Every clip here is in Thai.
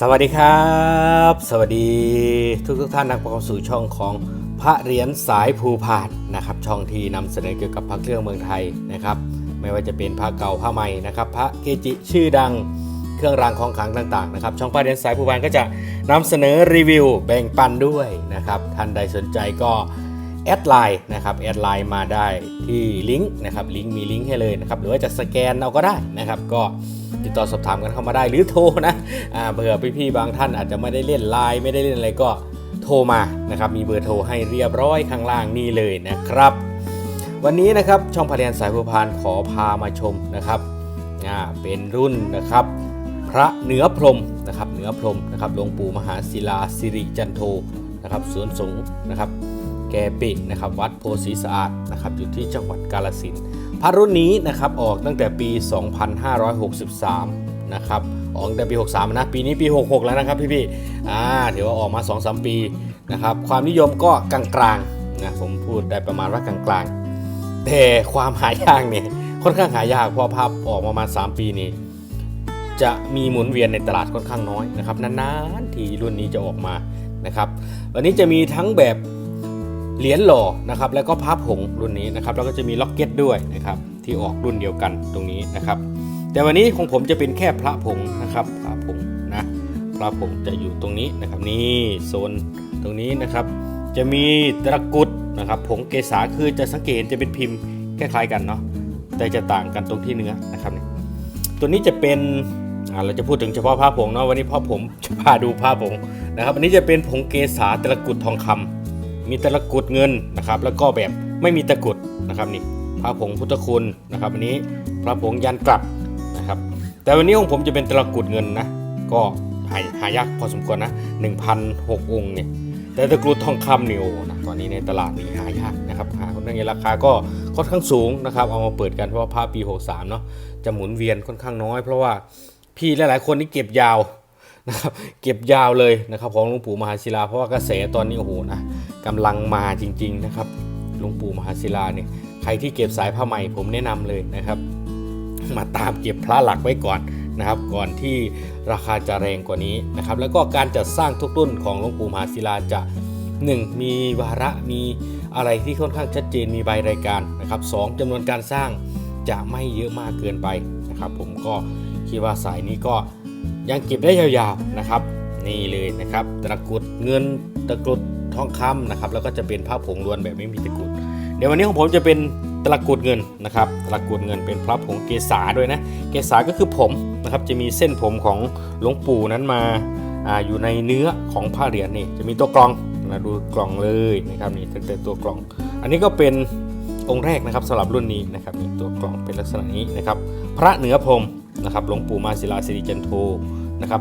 สวัสดีครับ สวัสดีทุกทุกท่านนักประกอบสู่ช่องของพระเหรียญสายภูพานนะครับ ช่องที่นำเสนอเกี่ยวกับพระเครื่องเมืองไทยนะครับ ไม่ว่าจะเป็นพระเก่าพระใหม่นะครับ พระเกจิชื่อดังเครื่องรางของขลังต่างๆนะครับ ช่องพระเหรียญสายภูพานก็จะนำเสนอรีวิวแบ่งปันด้วยนะครับท่านใดสนใจก็ แอดไลน์นะครับแอดไลน์มาได้ที่ลิงก์นะครับลิงก์มีลิงก์ให้เลยนะครับหรือว่าจะสแกนเอาก็ได้นะครับ ก็ติดต่อสอบถามกันเข้ามาได้หรือโทรนะเผื่อพี่ๆบางท่านอาจจะไม่ได้เล่นไลน์ไม่ได้เล่นอะไรก็โทรมานะครับมีเบอร์โทรให้เรียบร้อยข้างล่างนี่เลยนะครับ วันนี้นะครับช่องพะเรียนสายภูพานขอพามาชมนะครับเป็นรุ่นนะครับพระเหนือพรหมนะครับเหนือพรหมนะครับหลวงปู่มหาศิลาสิริจันโทนะครับสวนสงนะครับ แกปินะครับวัดโพสีสะอาดนะครับอยู่ที่จังหวัดกาลสินพระรุ่นนี้นะครับออกตั้งแต่ปี 2563 นะครับออกตั้งแต่ปี 63 นะปีนี้ปี 66 แล้วนะครับพี่ๆอ่าถือว่าออกมา 2-3 ปีนะครับความนิยมก็กลางๆนะผมพูดได้ประมาณว่ากลางๆ แต่ความหายากเนี่ยค่อนข้างหายากเพราะภาพออกมาประมาณ 3 ปีนี้จะมีหมุนเวียนในตลาดค่อนข้างน้อยนะครับนานๆทีรุ่นนี้จะออกมานะครับวันนี้จะมีทั้งแบบ เหรียญหล่อนะครับแล้วก็พระผงรุ่นนี้นะครับแล้วก็จะมีล็อกเก็ตด้วยนะครับที่ออกรุ่นเดียวกันตรงนี้นะครับ แต่วันนี้ของผมจะเป็นแค่พระผงนะครับพระผงนะพระผงจะอยู่ตรงนี้นะครับนี่โซนตรงนี้นะครับ จะมีตะกรุดนะครับผงเกษาคือจะสังเกตเห็นจะเป็นพิมพ์คล้ายๆกันเนาะแต่จะต่างกันตรงที่เนื้อนะครับเนี่ยตัวนี้จะเป็นเราจะพูดถึงเฉพาะผ้าผงเนาะวันนี้พ่อผมจะพาดูผ้าผงนะครับ อันนี้จะเป็นผงเกษาตะกรุดทองคำ มีตะกุดเงินนะครับ แล้วก็แบบไม่มีตะกุดนะครับนี่ผ้าผงพุทธคุณนะครับอันนี้พระผงยันกลับนะครับ แต่วันนี้ของผมจะเป็นตะกุดเงินนะก็หาหายากพอสมควรนะ1,006องค์เนี่ยแต่ตะกรุดทองคำนี่โอ้นะตอนนี้ในตลาดนี่หายากนะครับหาคนนั้นไงราคาก็ค่อนข้างสูงนะครับเอามาเปิดกันเพราะว่าผ้าปี 63 เนาะจะหมุนเวียนค่อนข้างน้อย เพราะว่าพี่หลายๆคนที่เก็บยาวนะครับเก็บยาวเลยนะครับของหลวงปู่มหาศิลาเพราะว่ากระแสตอนนี้โอ้โหนะ กำลังมาจริง ๆ นะครับหลวงปู่มหาศิลาเนี่ยใครที่เก็บสายผ้าไหม่ผมแนะนำเลยนะครับ มาตามเก็บพระหลักไว้ก่อนนะครับ ก่อนที่ราคาจะแรงกว่านี้นะครับ แล้วก็การจัดสร้างทุกรุ่นของหลวงปู่มหาศิลาจะ 1. มีวาระมีอะไรที่ค่อนข้างชัดเจนมีใบรายการนะครับสองจำนวนการสร้างจะไม่เยอะมากเกินไปนะครับ ผมก็คิดว่าสายนี้ก็ยังเก็บได้ยาวๆนะครับ นี่เลยนะครับตะกรุดเงินตะกรุด ทองคำนะครับแล้วก็จะเป็นผ้าผงล้วนแบบไม่มีตะกรุด เดี๋ยววันนี้ของผมจะเป็นตะกรุดเงินนะครับตะกรุดเงินเป็นพระผงเกษาด้วยนะ เกษาก็คือผมนะครับจะมีเส้นผมของหลวงปู่นั้นมาออยู่ในเนื้อของผ้าเหรียญนี่จะมีตัวกลองนะดูกล่องเลยนะครับนี่ตั้งแต่ตัวกล่อง อันนี้ก็เป็นองค์แรกนะครับสำหรับรุ่นนี้นะครับนี่ตัวกล่องเป็นลักษณะนี้นะครับ พระเหนือพรมนะครับหลวงปู่มาศิลาสิริจันโทนะครับ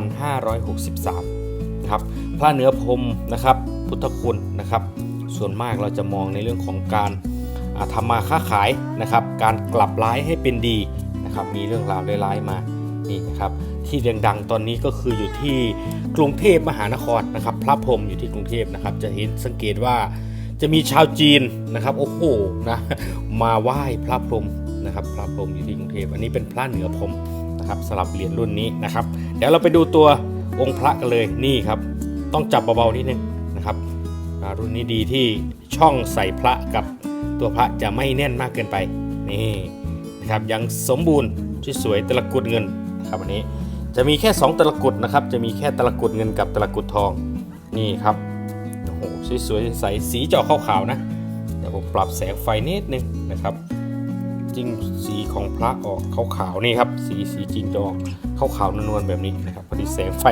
2563 นะครับพระเหนือพรมนะครับพุทธคุณนะครับส่วนมากเราจะมองในเรื่องของการทำมาค้าขายนะครับ การกลับร้ายให้เป็นดีนะครับมีเรื่องราวร้ายๆมานี่นะครับที่ดังๆตอนนี้ก็คืออยู่ที่กรุงเทพมหานครนะครับพระพรมอยู่ที่กรุงเทพนะครับจะเห็นสังเกตว่าจะมีชาวจีนนะครับโอ้โหนะมาไหว้พระพรหมนะครับพระพรหมอยู่ที่กรุงเทพอันนี้เป็นพระเหนือพรหมนะครับสลับเหรียญรุ่นนี้นะครับ เดี๋ยวเราไปดูตัว องค์พระกันเลยนี่ครับ ต้องจับเบาๆนิดนึงนะครับรุ่นนี้ดีที่ช่องใส่พระกับตัวพระจะไม่แน่นมากเกินไปนี่นะครับยังสมบูรณ์สวยๆตะกรุดเงินนะครับอันนี้จะมีแค่ 2ตะกรุดนะครับ จะมีแค่ตะกรุดเงินกับตะกรุดทองนี่ครับโอ้โหสวยๆใสสีจะอขาวๆนะเดี๋ยวผมปรับแสงไฟนิดนึงนะครับจริงสีของพระออกขาวๆนี่ครับ สีสีจริงจะออก ขาวๆนวลๆแบบนี้นะครับพอดีแสงไฟ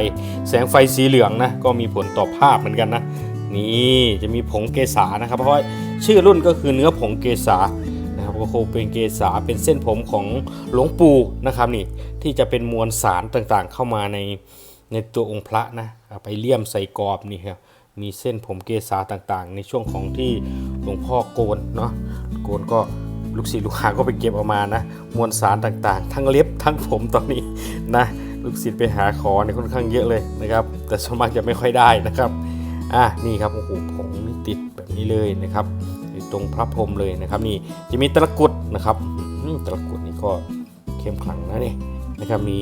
แสงไฟสีเหลืองนะก็มีผลต่อภาพเหมือนกันนะนี่จะมีผงเกษานะครับ เพราะว่าชื่อรุ่นก็คือเนื้อผงเกษานะครับก็คงเป็นเกษาเป็นเส้นผมของหลวงปู่นะครับนี่ที่จะเป็นมวลสารต่างๆ เข้ามาในในตัวองค์พระนะไปเลี่ยมใส่กรอบนี่ครับมีเส้นผมเกษาต่างๆ ในช่วงของที่หลวงพ่อโกนเนาะโกนก็ ลูกศิษย์ลูกหาก็ไปเก็บเออกมานะ มวลสารต่างๆ ทั้งเล็บทั้งผมตอนนี้นะ ลูกศิษย์ไปหาขอเนี่ยค่อนข้างเยอะเลยนะครับ แต่สมากจะไม่ค่อยได้นะครับอะนี่ครับโอ้โหผงนี่ติดแบบนี้เลยนะครับอยู่ตรงพระพรมเลยนะครับ นี่จะมีตะกรุดนะครับตะกรุดนี่ก็เข้มขลังนะนี่นะครับมี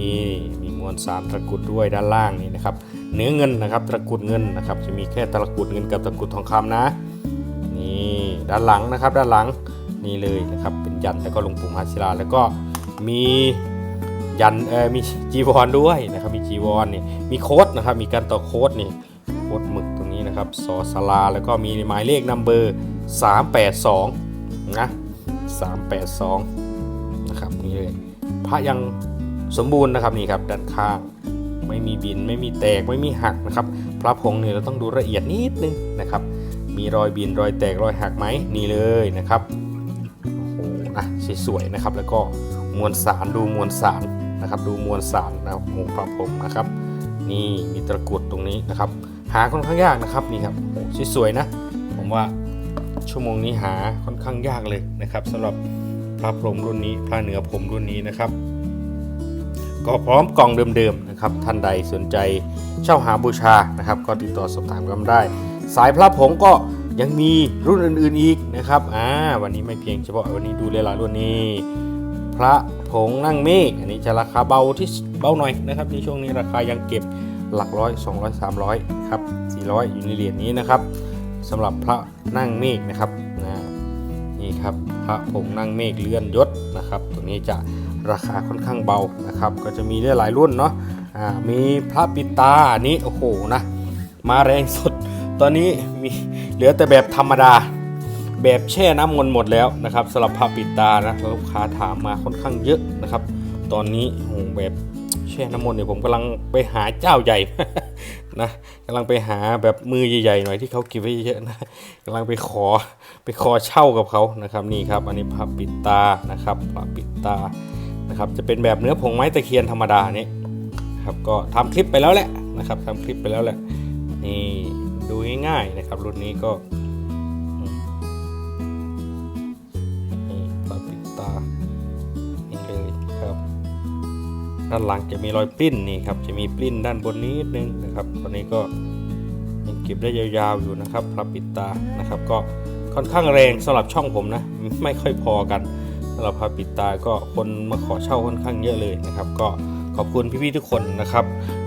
มีมวลสารตะกรุดด้วยด้านล่างนี่นะครับ เนื้อเงินนะครับตะกรุดเงินนะครับ จะมีแค่ตะกรุดเงินกับตะกรุดทองคำนะ นี่ด้านหลังนะครับ ด้านหลัง นี่เลยนะครับ เป็นยันแล้วก็หลวงปู่มหาศิลาแล้วก็มียันเออมีจีวรด้วยนะครับ มีจีวรนี่มีโค้ดนะครับ มีการต่อโค้ดนี่โค้ดหมึกตรงนี้นะครับสอสลาแล้วก็มีหมายเลขนัมเบอร์382นะ382นะครับนี่เลยพระยังสมบูรณ์นะครับนี่ครับด้านข้างไม่มีบินไม่มีแตกไม่มีหักนะครับพระผงเนี่ยเราต้องดูละเอียดนิดนึงนะครับ มีรอยบินรอยแตกรอยหักไหมนี่เลยนะครับ สวยๆนะครับ แล้วก็มวลสารดูมวลสารนะครับ ดูมวลสารนะครับของพระผงนะครับ นี่มีตะกรุดตรงนี้นะครับ หาค่อนข้างยากนะครับนี่ครับโอ้สวยๆนะ ผมว่าชั่วโมงนี้หาค่อนข้างยากเลยนะครับสำหรับพระพรหมรุ่นนี้พระเหนือผมรุ่นนี้นะครับ ก็พร้อมกล่องเดิมๆนะครับ ท่านใดสนใจเช่าหาบูชานะครับ ก็ติดต่อสอบถามกันได้ สายพระผงก็ ยังมีรุ่นอื่นๆอีกนะครับอ่าวันนี้ไม่เพียงเฉพาะวันนี้ดูหลายๆรุ่นนี้พระผงนั่งเมฆอันนี้จะราคาเบาที่เบาหน่อยนะครับในช่วงนี้ราคายังเก็บหลักร้อย 200 300ครับ400 อยู่ในเหรียญนี้นะครับสำหรับพระนั่งเมฆนะครับนะนี่ครับพระผงนั่งเมฆเลื่อนยศนะครับ ตัวนี้จะราคาค่อนข้างเบานะครับ ก็จะมีได้หลายรุ่นเนาะอ่ามีพระปิตาอันนี้โอ้โหนะมาแรงสุด ตอนนี้มีเหลือแต่แบบธรรมดา แบบแช่น้ำมนต์หมดแล้วนะครับสำหรับพระปิดตานะลูกค้าถามมาค่อนข้างเยอะนะครับ ตอนนี้โอ้แบบแช่น้ำมนต์เนี่ยผมกำลังไปหาเจ้าใหญ่นะกำลังไปหาแบบมือใหญ่ๆหน่อยที่เขากินไว้เยอะนะกำลังไปขอไปขอเช่ากับเขานะครับนี่ครับ อันนี้พระปิดตานะครับพระปิดตานะครับจะเป็นแบบเนื้อผงไม้ตะเคียนธรรมดานี่ครับก็ทำคลิปไปแล้วแหละนะครับทำคลิปไปแล้วแหละนี่ ดูง่ายๆนะครับรุ่นนี้ก็นี่ปาปิดตานี่เลยครับ ด้านหลังจะมีรอยปลิ้นนี่ครับจะมีปลิ้นด้านบนนี้นิดนึงนะครับตอนนี้ก็ยังเก็บได้ยาวๆอยู่นะครับพระปิดตานะครับ ก็ค่อนข้างแรงสำหรับช่องผมนะไม่ค่อยพอกันสำหรับพระปิดตาก็คนมาขอเช่าค่อนข้างเยอะเลยนะครับ ก็ ขอบคุณพี่ๆทุกคนนะครับ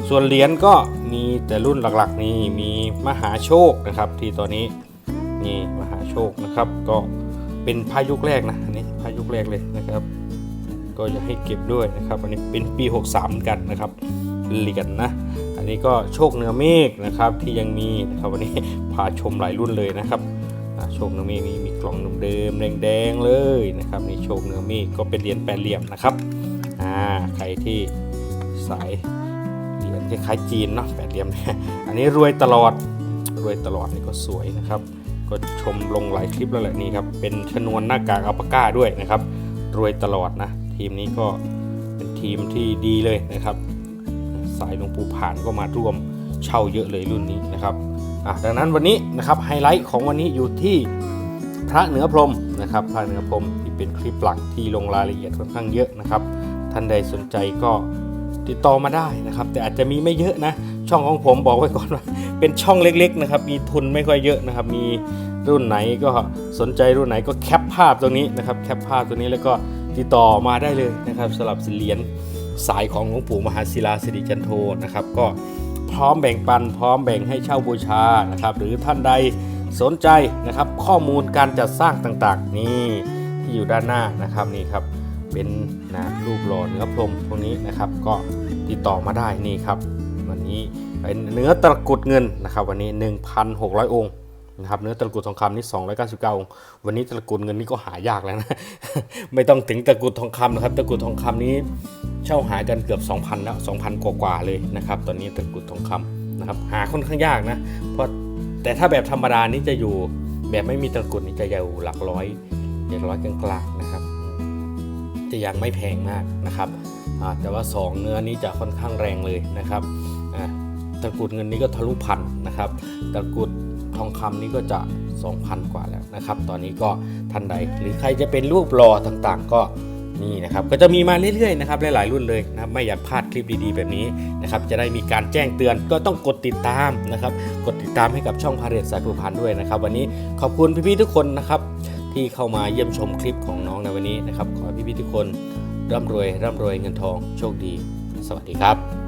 ส่วนเหรียญก็มีแต่รุ่นหลักๆ นี่มีมหาโชคนะครับ ที่ตอนนี้นี่มหาโชคนะครับ ก็เป็นพายุคแรกนะอันนี้พายุคแรกเลยนะครับ ก็อยากให้เก็บด้วยนะครับ อันนี้เป็นปี 63เหมือนกันนะครับเหรียญนะอันนี้ก็โชคเหนือเมฆนะครับที่ยังมีนะครับวันนี้พาชมหลายรุ่นเลยนะครับโชคเหนือเมฆนี่มีกล่องเดิมแดงๆเลยนะครับนี่โชคเหนือเมฆก็เป็นเหรียญแปดเหลี่ยมนะครับอ่าใครที่ สายเหรียญคล้ายๆจีนเนาะแปดเหลี่ยมเนี่ยอันนี้รวยตลอดรวยตลอดนี่ก็สวยนะครับ ก็ชมลงหลายคลิปแล้วแหละนี่ครับ เป็นชนวนหน้ากากอัลปาก้าด้วยนะครับ รวยตลอดนะ ทีมนี้ก็เป็นทีมที่ดีเลยนะครับ สายหลวงปู่ผ่านก็มาร่วมเช่าเยอะเลยรุ่นนี้นะครับอะดังนั้นวันนี้นะครับไฮไลท์ของวันนี้อยู่ที่พระเหนือพรมนะครับพระเหนือพรมที่เป็นคลิปหลักที่ลงรายละเอียดค่อนข้างเยอะนะครับ ท่านใดสนใจก็ ติดต่อมาได้นะครับ แต่อาจจะมีไม่เยอะนะ ช่องของผมบอกไว้ก่อนว่า เป็นช่องเล็กๆนะครับมีทุนไม่ค่อยเยอะนะครับ มีรุ่นไหนก็สนใจรุ่นไหนก็แคปภาพตรงนี้นะครับแคปภาพตรงนี้แล้วก็ติดต่อมาได้เลยนะครับสำหรับเหรียญสายของหลวงปู่มหาศิลาสิริจันโทนะครับ ก็พร้อมแบ่งปัน พร้อมแบ่งให้เช่าบูชานะครับ หรือท่านใดสนใจนะครับ ข้อมูลการจัดสร้างต่างๆ นี่ที่อยู่ด้านหน้านะครับนี่ครับเป็นนะรูปหล่อเนื้อพรมพวกนี้นะครับก็ ติดต่อมาได้นี่ครับ วันนี้เป็นเนื้อตะกรุดเงินนะครับ วันนี้ 1,600 องค์นะครับเนื้อตะกรุดทองคำนี่299องค์วันนี้ตะกรุดเงินนี่ก็หายากแล้วนะ ไม่ต้องถึงตะกรุดทองคำนะครับตะกรุดทองคำนี้เช่าหากันเกือบ 2,000แล้ว2,000 กว่าๆเลยนะครับ ตอนนี้ตะกรุดทองคำนะครับหาค่อนข้างยากนะ เพราะแต่ถ้าแบบธรรมดานี่จะอยู่แบบไม่มีตะกรุดนี่จะอยู่หลักร้อยหลักร้อยกลางๆนะครับ จะยังไม่แพงมากนะครับแต่ว่า 2 เนื้อนี้จะค่อนข้างแรงเลยนะครับตะกรุดเงินนี้ก็ทะลุพันนะครับตะกรุดทองคำนี้ก็จะ 2,000 กว่าแล้วนะครับ ตอนนี้ก็ท่านใดหรือใครจะเป็นรูปหล่อต่างๆ ก็นี่นะครับก็จะมีมาเรื่อยๆนะครับหลายๆรุ่นเลยนะครับไม่อยากพลาดคลิปดีๆ แบบนี้นะครับจะได้มีการแจ้งเตือนก็ต้องกดติดตามนะครับกดติดตามให้กับช่องพาเรศสายผูพันด้วยนะครับ วันนี้ขอบคุณพี่ๆทุกคนนะครับ ที่เข้ามาเยี่ยมชมคลิปของน้องในวันนี้นะครับ ขอให้พี่ๆทุกคนร่ำรวยร่ำรวยเงินทองโชคดี สวัสดีครับ